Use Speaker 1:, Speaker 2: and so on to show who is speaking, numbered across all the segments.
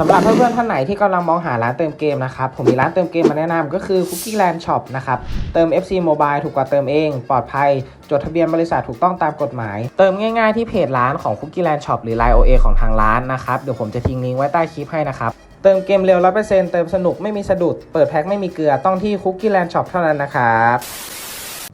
Speaker 1: สำหรับเพื่อนๆท่านไหนที่กำลังมองหาร้านเติมเกมนะครับผมมีร้านเติมเกมมาแนะนำก็คือ Cookie Land Shop นะครับเติม FC Mobile ถูกกว่าเติมเอง ปลอดภัย จดทะเบียนบริษัทถูกต้องตามกฎหมาย เติมง่ายๆที่เพจร้านของ Cookie Land Shop หรือ Line OA ของทางร้านนะครับเดี๋ยวผมจะทิ้งลิงก์ไว้ใต้คลิปให้นะครับเติมเกมเร็ว 100%เติมสนุกไม่มีสะดุด เปิดแพ็คไม่มีเกลือต้องที่ Cookie Land Shop เท่านั้นนะครับ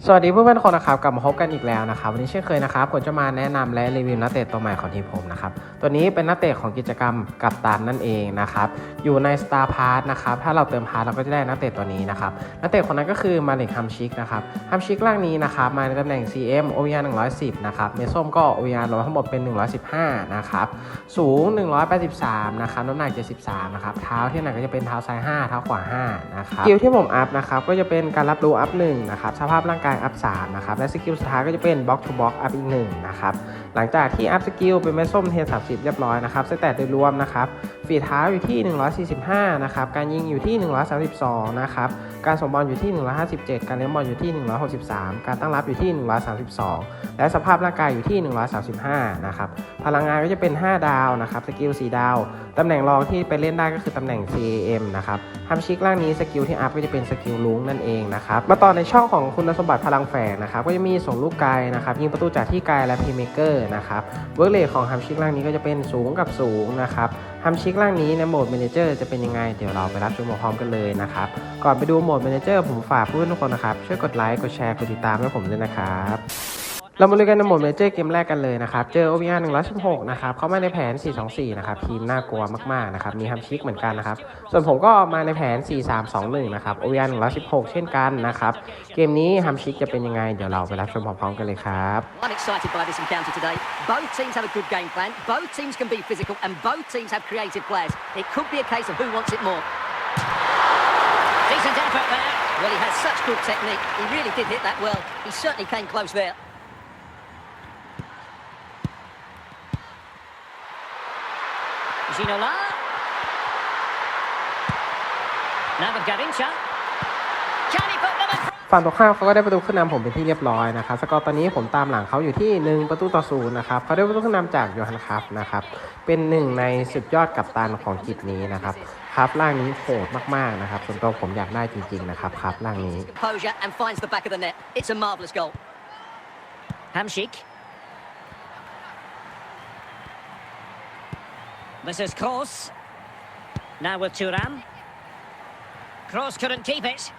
Speaker 1: สวัสดีเพื่อนๆทุกคนนะครับกลับมาพบกันอีกแล้วนะครับวันนี้เช่นเคยนะครับผมจะมาแนะนำและรีวิวนักเตะตัวใหม่ของทีมผมนะครับตัวนี้เป็นนักเตะของกิจกรรมกับตันนั่นเองนะครับอยู่ใน Star p a s s นะครับถ้าเราเติมพาร์ทเราก็จะได้นักเตะตัวนี้นะครับนักเตะคนนั้นก็คือมาเล็กฮัมชิกนะครับฮัมชิกร่างนี้นะครับมาในตำแหน่ง CM OVR 110นะครับเมส้มก็ OVR รวมทั้งหมดเป็น 115นะครับสูง 183นะครับน้ำหนัก73นะครับเท้าที่หนก็จะเป็นเท้าซ้าย5เท้าขวา5นะครับสกิลที่ผมอัพนะครับก็จะเป็นการรับรู้อัพ1นะครับสภาพร่างกายอัพ3นะครับและสกิลสุดท้ายก็จะเป็นบล็อกทูบล็อกอัพอีก1นะครับ หลังจากที่อัพสกิลเป็นเมส้มเทส30เรียบร้อยนะครับสแตทโดยรวมนะครับฝีเท้าอยู่ที่ 145 นะครับ การยิงอยู่ที่ 132 นะครับ การส่งบอลอยู่ที่ 157 การเลี้ยงบอลอยู่ที่ 163 การตั้งรับอยู่ที่ 132 และสภาพร่างกายอยู่ที่ 135 นะครับ พลังงานก็จะเป็น 5 ดาวนะครับ สกิล 4 ดาว ตำแหน่งรองที่ไปเล่นได้ก็คือตำแหน่ง CAM นะครับทำชิกล่างนี้สกิลที่อัพก็จะเป็นสกิลลุงนั่นเองนะครับ มาต่อในช่องของคุณสมบัติพลังแฝงนะครับ ก็จะมีส่งลูกไกลนะครับ ยิงประตูจากที่ไกลและพีเมเกอร์นะครับเวิร์กเลทของฮัมชิกล่างนี้ก็จะเป็นสูงกับสูงนะครับฮัมชิกล่างนี้ในโหมดแมนเจอร์จะเป็นยังไง เดี๋ยวเราไปรับชมพร้อมกันเลยนะครับ ก่อนไปดูโหมดแมนเจอร์ผมฝากเพื่อนทุกคนนะครับ ช่วยกดไลค์กดแชร์กดติดตามให้ผมด้วยนะครับ เรามาลุยกันในหมดเมเจอร์เกมแรกกันเลยนะครับ เจอ OVR 116 นะครับ เข้ามาในแผน 424 นะครับ ทีมน่ากลัวมากๆ นะครับ มีฮัมชิกเหมือนกันนะครับ ส่วนผมก็มาในแผน 4321 นะครับ OVR 116 เช่นกันนะครับ เกมนี้ฮัมชิกจะเป็นยังไง เดี๋ยวเราไปรับชมพร้อมๆกันเลยครับ
Speaker 2: I'm excited by this encounter today. Both teams have a good game plan, both teams can be physical, and both teams have creative players. It could be a case of who wants it more. Decent effort there. Well, he has such good technique. He really did hit that well. He certainly came close there. Ginola. Now with Garincha. Can he put them in front?
Speaker 1: ฝั่งตรงข้ามเขาก็ได้ประตูขึ้นนำผมเป็นที่เรียบร้อยนะครับ สกอร์ตอนนี้ผมตามหลังเขาอยู่ที่ 1 ประตูต่อศูนย์นะครับเขาได้ประตูขึ้นนำจากโยฮันคัฟนะครับ เป็นหนึ่งในสุดยอดกัปตันของกิจนี้นะครับ ครับร่างนี้โหดมากๆนะครับ ส่วนตัวผมอยากได้จริงๆนะครับครับร่างนี้
Speaker 2: composure and finds the back of the net. It's a marvellous goal. Hamshik. This is Kroos. Now with Turam. Kroos couldn't keep it.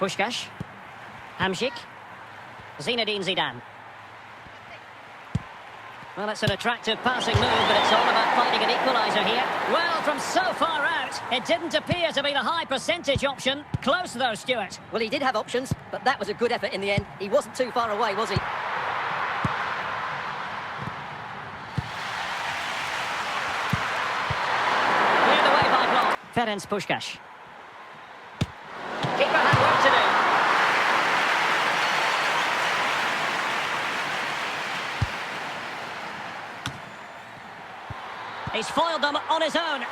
Speaker 2: Pushkash. Hamshik. Zinedine Zidane. Well, it's an attractive passing move, but it's all about finding an equaliser here. Well, from so far out, it didn't appear to be the high percentage option. Close though, Stuart. Well, he did have options, but that was a good effort in the end. He wasn't too far away, was he? Cleared away by Block. Ferenc Pushkash. Keeper had work to do. He's foiled them on his own.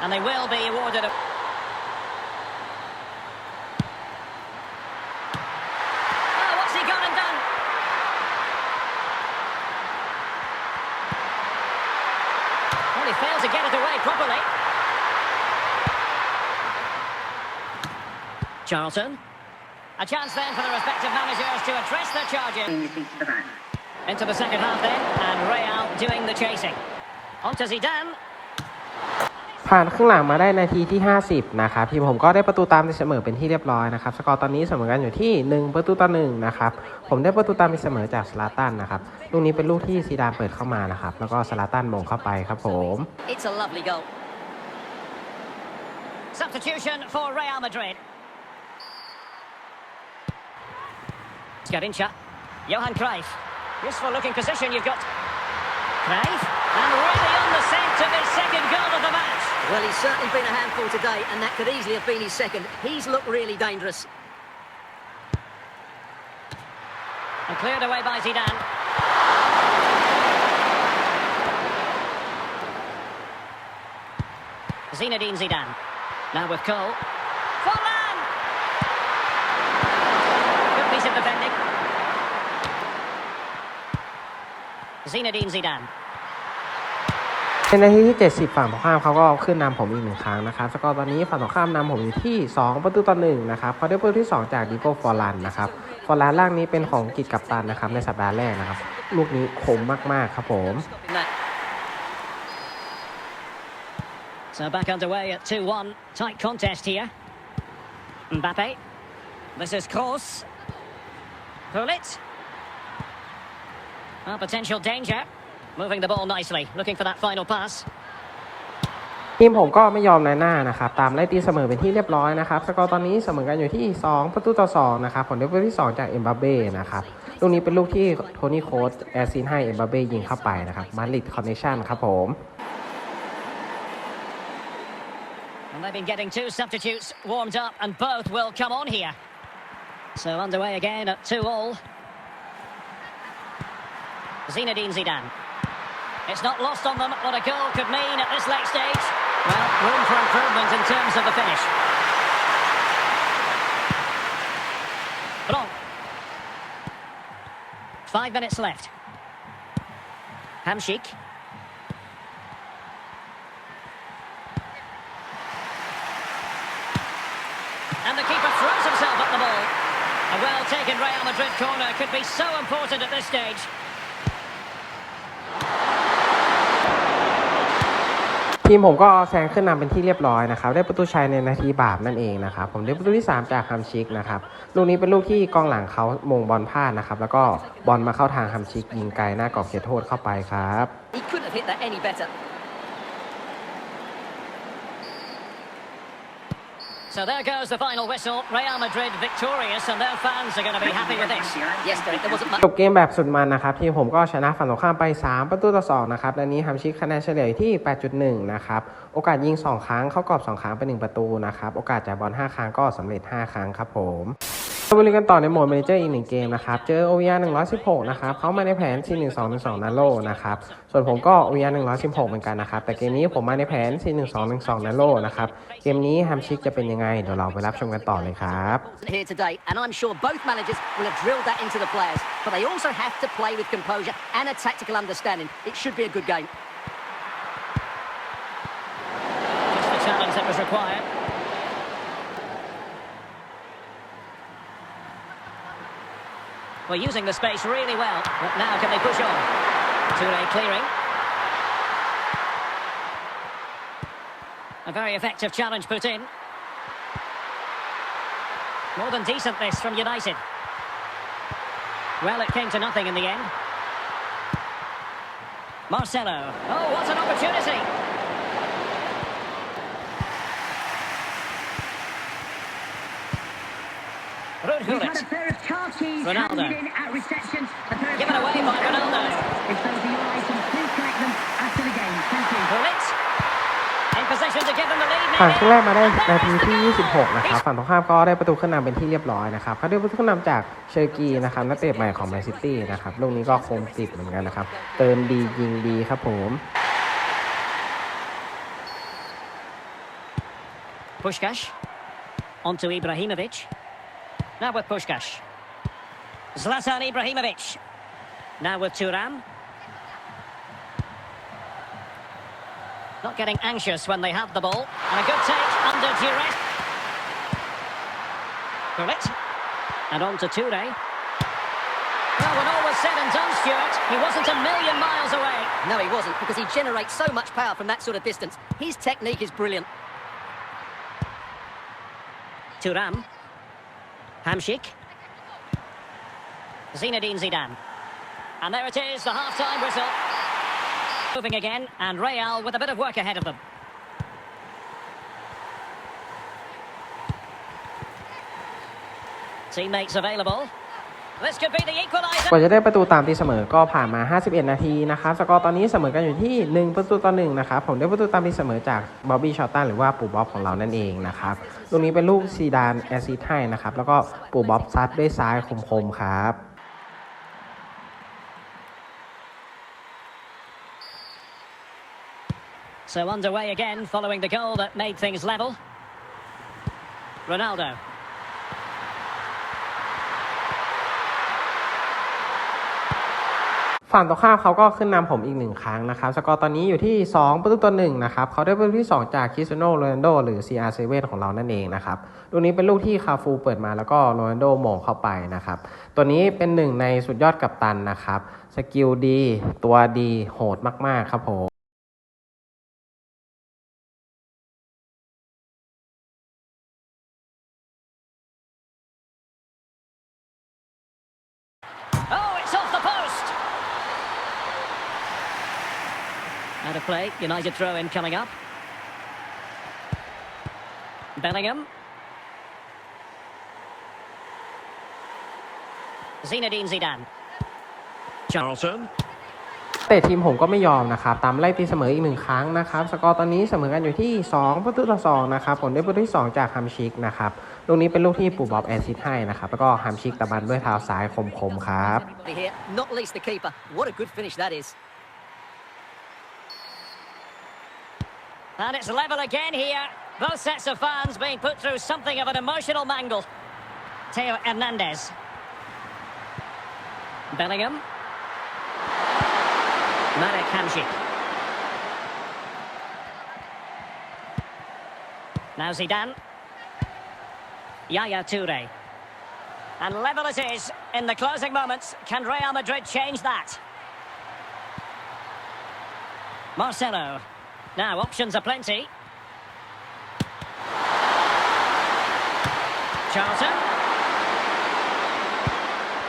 Speaker 2: And they will be awarded a... Oh, what's he gone and done? Well, he failed to get it away properly. Charlton. A chance then for the respective managers to address their charges. Into the second half then, and Real doing the chasing. On to Zidane.
Speaker 1: ผ่านครึ่งหลังมาได้นาทีที่ 50 นะครับทีมผมก็ได้ประตูตามเสมอเป็นที่เรียบร้อยนะครับสกอร์ตอนนี้เสมอกันอยู่ที่ 1 ประตูต่อ1นะครับผมได้ประตูตามเสมอจากสลาตันนะครับลูกนี้เป็นลูกที่ซีดานเปิดเข้ามานะครับแล้วก็สลาตันมงเข้าไปครับผม
Speaker 2: It's a lovely goal. Substitution for Real Madrid. Garincha. Johan Cruyff. Useful looking position you've got. Cruyff. And really on the scent of his second goal of the match. Well, he's certainly been a handful today, and that could easily have been his second. He's looked really dangerous. And cleared away by Zidane. Zinedine Zidane. Now with Cole. Forlan! Good piece of defending. Zinedine Zidane.
Speaker 1: ในนาทีที่ 70 ฝั่งตรงข้ามเขาก็ขึ้นนำผมอีกหนึ่งครั้งนะครับสกอร์ตอนนี้ฝั่งตรงข้ามนำผมอยู่ที่ 2 ประตูต่อหนึ่งนะครับเขาได้ประตูที่ 2 จากดิโก้ฟอร์ลันนะครับฟอร์ลันล่างนี้เป็นของกิจกัปตันนะครับในสัปดาห์แรกนะครับ ลูกนี้คมมาก ๆ ครับผม
Speaker 2: So back underway at 2-1. Tight contest here. Mbappe. This is Kroos. Pullet. Well, potential danger. Moving the ball nicely. Looking for that final pass.
Speaker 1: ทีมผมก็ไม่ยอมนายหน้านะครับ ตามไล่ตีเสมอเป็นที่เรียบร้อยนะครับ สกอร์ตอนนี้เสมอกันอยู่ที่ 2 ประตูต่อ 2 นะครับผลได้ประตูที่ 2 จากเอ็มบัปเบ้นะครับ ลูกนี้เป็นลูกที่โทนี่โค้ชแอร์ซินให้เอ็มบัปเบ้ยิงเข้าไปนะครับ มาริดคอนเนคชั่นครับผม
Speaker 2: And they've been getting two substitutes warmed up, and both will come on here. So underway again at 2 all. Zinedine Zidane. It's not lost on them what a goal could mean at this late stage. Well, room for improvement in terms of the finish. Five minutes left. Hamshik. And the keeper throws himself at the ball. A well taken Real Madrid corner could be so important at this stage.
Speaker 1: ทีมผมก็แซงขึ้นนำเป็นที่เรียบร้อยนะครับ ได้ประตูชัยในนาทีบาปนั่นเองนะครับ ผมได้ประตูที่ 3 จากฮัมชิกนะครับ ลูกนี้เป็นลูกที่กองหลังเขามงบอลพลาดนะครับ แล้วก็บอลมาเข้าทางฮัมชิกยิงไกลหน้ากรอบเขตโทษเข้าไปครับ
Speaker 2: He couldn't have hit that any better. So there goes the final whistle. Real Madrid victorious, and their fans are going to be happy with this. Yes, Derek, there wasn't much.
Speaker 1: จบเกมแบบสุดมันนะครับทีมผมก็ชนะฝั่งตรงข้ามไป 3 ประตูต่อ 2 นะครับและนี้ฮัมชิกคะแนนเฉลี่ยอยู่ที่ 8.1 นะครับ โอกาสยิง 2 ครั้ง เข้ากรอบ 2 ครั้งเป็น1ประตูนะครับ โอกาสจ่ายบอล 5 ครั้งก็สำเร็จ 5 ครั้งครับผม มาดูกันต่อในโหมด m ม n นเจอร์อีกหนึ่งเกมนะครับ เจอ OVR 116นะครับเขามาในแผน4-1-2-1-2นาโลนะครับ ส่วนผมก็ OVR 116เหมือนกันนะครับ แต่เกมนี้ผมมาในแผน4-1-2-1-2นาโลนะครับ เกมนี้ฮัมชิกจะเป็นยังไง เดี๋ยวเราไปรับชมกันต่อเลยครับ
Speaker 2: here today, and I'm sure both managers will have drilled that into the players. But they also have to play with composure and a tactical understanding. It should be a good game. Just the challenge that was required. Well, using the space really well, but now can they push on? Toure clearing. A very effective challenge put in. More than decent this from United. Well, it came to nothing in the end. Marcelo. Oh, what an opportunity!
Speaker 3: Collect them after the game. Thank you.
Speaker 2: Gullit. In possession to give them the lead.
Speaker 1: ฝั่ง
Speaker 2: maybe.
Speaker 1: ครึ่งแรกมาได้
Speaker 2: And there
Speaker 1: นาที
Speaker 2: is the
Speaker 1: ที่
Speaker 2: goal.
Speaker 1: 26 นะครับ
Speaker 2: He's
Speaker 1: ฝั่งตรงข้ามก็ได้ประตูขึ้นนำเป็นที่เรียบร้อยนะครับเขาได้ประตูขึ้นนำจากเชอร์กีนะครับนักเตะใหม่ของแมนซิตี้นะครับลูกนี้ก็คมติดเหมือนกันนะครับ เติมดียิงดีครับผม
Speaker 2: Pushkash. On to Ibrahimovic. Now with Pushkash. Zlatan Ibrahimovic. Now with Turam. Not getting anxious when they have the ball. And a good take under duress. Gullit. And on to Toure. Well, when all was said and done, Stuart, he wasn't a million miles away. No, he wasn't, because he generates so much power from that sort of distance. His technique is brilliant. Turam. Hamshik. Zinedine Zidane. And there it is, the half-time whistle. Moving again, and Real with a bit of work ahead of them. Teammates available.
Speaker 1: กว่าจะได้ประตูตามตีเสมอก็ผ่านมา 51 นาทีนะครับสกอร์ตอนนี้เสมอกันอยู่ที่ 1 ประตูต่อ1นะครับผมได้ประตูตามตีเสมอจากบ๊อบบี้ชอตตันหรือว่าปู่บ๊อบของเรานั่นเองนะครับลูกนี้เป็นลูกซีดานแอซิดให้นะครับแล้วก็ปู่บ๊อบซัดด้วยซ้ายคมๆครับ
Speaker 2: So underway again, following the goal that made things level. Ronaldo.
Speaker 1: ฝั่งตรงข้ามเขาก็ขึ้นนำผมอีกหนึ่งครั้งนะครับ สกอร์ตอนนี้อยู่ที่ 2 ประตูต่อหนึ่งนะครับเขาได้ประตูที่ 2 จากคริสโนโรนันโดหรือ CR7 ของเรานั่นเองนะครับลูกนี้เป็นลูกที่คาฟูเปิดมาแล้วก็โรนันโดโมงเข้าไปนะครับ ตัวนี้เป็นหนึ่งในสุดยอดกัปตันนะครับ สกิลดี ตัวดีโหดมาก ๆ ครับผม
Speaker 2: Out of play. United throw in coming up. Bellingham. Zinedine Zidane.
Speaker 4: Charlton.
Speaker 1: แต่ทีมผมก็ไม่ยอมนะครับ ตามไล่ตีเสมออีกหนึ่งครั้งนะครับ สกอร์ตอนนี้เสมอกันอยู่ที่ 2 ประตูต่อ 2 นะครับ ผลได้ประตูที่ 2 จากฮัมชิกนะครับ ลูกนี้เป็นลูกที่ปู่บ๊อบแอซิดให้นะครับ แล้วก็ฮัมชิกตะบันด้วยเท้าซ้ายคมๆครับ
Speaker 2: And it's level again here. Both sets of fans being put through something of an emotional mangle. Teo Hernandez. Bellingham. Marek Hamšík. Now Zidane. Yaya Toure. And level it is in the closing moments. Can Real Madrid change that? Marcelo. Now, options are plenty. Charlton.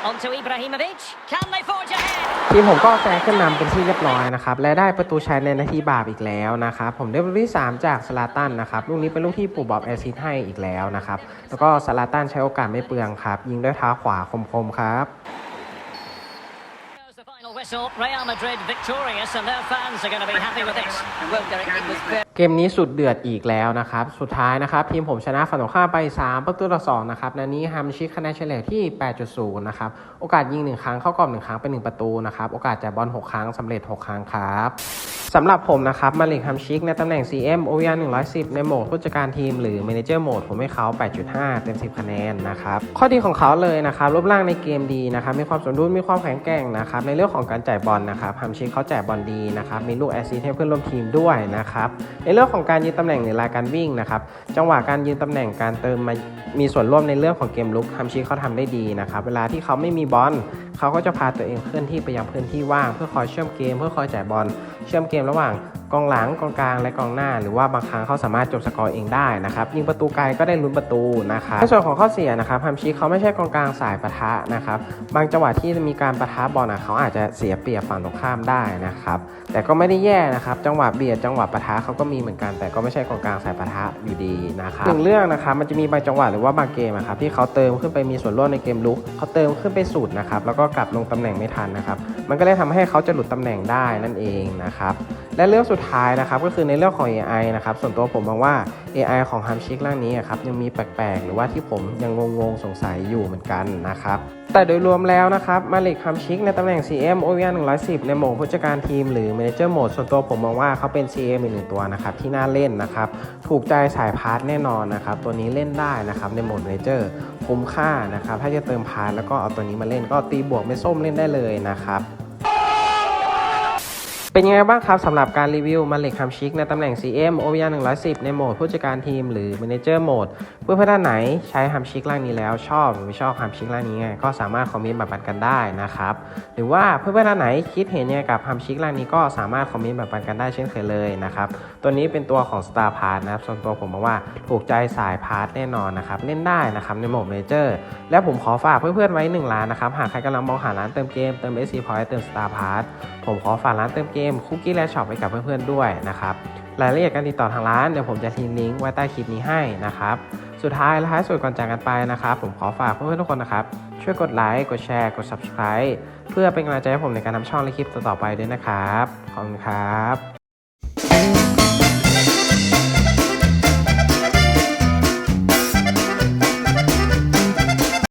Speaker 2: On to Ibrahimovic. Can they forge ahead?
Speaker 1: ทีมผมก็แซงขึ้นนำเป็นที่เรียบร้อยนะครับ และได้ประตูชัยในนาทีบาปอีกแล้วนะครับ ผมได้ประตูที่ 3 จากสลาตันนะครับ ลูกนี้เป็นลูกที่ปู่บอบแอซิดให้อีกแล้วนะครับ แล้วก็สลาตันใช้โอกาสไม่เปลืองครับ ยิงด้วยเท้าขวาคมๆครับ
Speaker 2: whistle. Real Madrid victorious, and their fans are going to be happy with this. Well, Derek, it was very
Speaker 1: เกมนี้สุดเดือดอีกแล้วนะครับ สุดท้ายนะครับทีมผมชนะฝั่งตรงข้ามไป 3 ประตูต่อ 2 นะครับนันนี้ฮัมชิกคะแนนเฉลี่ยที่ 8.0 นะครับ โอกาสยิง 1 ครั้งเข้ากรอบ 1 ครั้งเป็น 1 ประตูนะครับ โอกาสจ่ายบอล 6 ครั้งสำเร็จ 6 ครั้งครับสำหรับผมนะครับ มาลิกฮัมชิกในตำแหน่ง CM o v r 110 ในโหมดผู้จัดการทีมหรือ Manager Mode ผมให้เขา 8.5 เต็ม 10 คะแนนนะครับ ข้อดีของเขาเลยนะครับรูปร่างในเกมดีนะครับ มีความสมดุล มีความแข็งแกร่งนะครับ ในเรื่องของการจ่ายบอลนะครับฮัมชิกเขาจ่ายบอลดีนะครับมีลูกแอสซิสต์ให้เพื่อนร่วมทีมด้วยนะครับในเรื่องของการยืนตำแหน่งในรายการวิ่งนะครับจังหวะการยืนตำแหน่งการเติมมามีส่วนร่วมในเรื่องของเกมลุกฮัมชิกเขาทำได้ดีนะครับเวลาที่เขาไม่มีบอลเขาก็จะพาตัวเองเคลื่อนที่ไปยังพื้นที่ว่าง เพื่อคอยเชื่อมเกม เพื่อคอยจ่ายบอลเชื่อมเกมระหว่าง กองหลังกองกลางและกองหน้า หรือว่าบางครั้งเขาสามารถจบสกอร์เองได้นะครับยิงประตูไกลก็ได้ลุ้นประตูนะครับในส่วนของข้อเสียนะครับฮัมชิกเขาไม่ใช่กองกลางสายปะทะนะครับบางจังหวะที่มีการปะทะบอลอะเขาอาจจะเสียเปรียบฝั่งตรงข้ามได้นะครับแต่ก็ไม่ได้แย่นะครับจังหวะเบียดจังหวะปะทะเขาก็มีเหมือนกัน แต่ก็ไม่ใช่กองกลางสายปะทะอยู่ดีนะครับหนึ่งเรื่องนะครับมันจะมีบางจังหวะหรือว่าบางเกมอะครับที่เขาเติมขึ้นไปมีส่วนร่วมในเกมลุกเขาเติมขึ้นไปสุดนะครับแล้วก็กลับลงตำแหน่งไม่ทันนะครับมันก็เลยทำให้เขาจะหลุดตำแหน่งได้นั่นเองนะครับและเรื่องสุดท้ายนะครับก็คือในเรื่องของ AI นะครับส่วนตัวผมมองว่า AI ของฮัมชิกร่างนี้ครับยังมีแปลกๆ หรือว่าที่ผมยังงงๆสงสัยอยู่เหมือนกันนะครับแต่โดยรวมแล้วนะครับมาลิกฮัมชิกในตำแหน่ง CM o v r 110 ในโหมดผู้จัดการทีมหรือ Manager Mode ส่วนตัวผมมองว่าเขาเป็น CM อีกหนึ่งตัวนะครับที่น่าเล่นนะครับถูกใจสายพาร์ทแน่นอนนะครับตัวนี้เล่นได้นะครับในโหมด Manager คุ้มค่านะครับถ้าจะเติมพาร์ทแล้วก็เอาตัวนี้มาเล่นก็ตีบวกไม่ส้มเล่นได้เลยนะครับ เป็นยังไงบ้างครับสำหรับการรีวิวมาเล็กคัมชิกในตำแหน่ง CM o v r 110 ในโหมดผู้จัดการทีมหรือ Manager Mode เพื่อนๆท่านไหนใช้ฮัมชิกร่างนี้แล้วชอบหรือไม่ชอบฮัมชิกร่างนี้ไงก็สามารถคอมเมนต์แบบปันกันได้นะครับหรือว่าเพื่อนๆท่านไหนคิดเห็นยังไงกับฮัมชิกร่างนี้ก็สามารถคอมเมนต์แบบปันกันได้เช่นเคยเลยนะครับตัวนี้เป็นตัวของ Star p a r t นะครับส่วนตัวผมมองว่าถูกใจสายพาร์ทแน่นอนนะครับเล่นได้นะครับในโหมด Manager และผมขอฝากเพื่อนๆไว้1ร้านนะครับหากใครกำลังมองหาร้านเติมเกมเติม SC Point เติม Star p a r t ผมขอฝากร้านเติมเกมคุกกี้และช็อปไปกับเพื่อนๆด้วยนะครับรายละเอียดการติดต่อทางร้านเดี๋ยวผมจะทิ้งลิงก์ไว้ใต้คลิปนี้ให้นะครับสุดท้ายและท้ายสุดก่อนจากกันไปนะครับผมขอฝากเพื่อนๆทุกคนนะครับช่วยกดไลค์กดแชร์กด Subscribe เพื่อเป็นกำลังใจให้ผมในการทำช่องและคลิปต่อๆไปด้วยนะครับขอบคุณครับ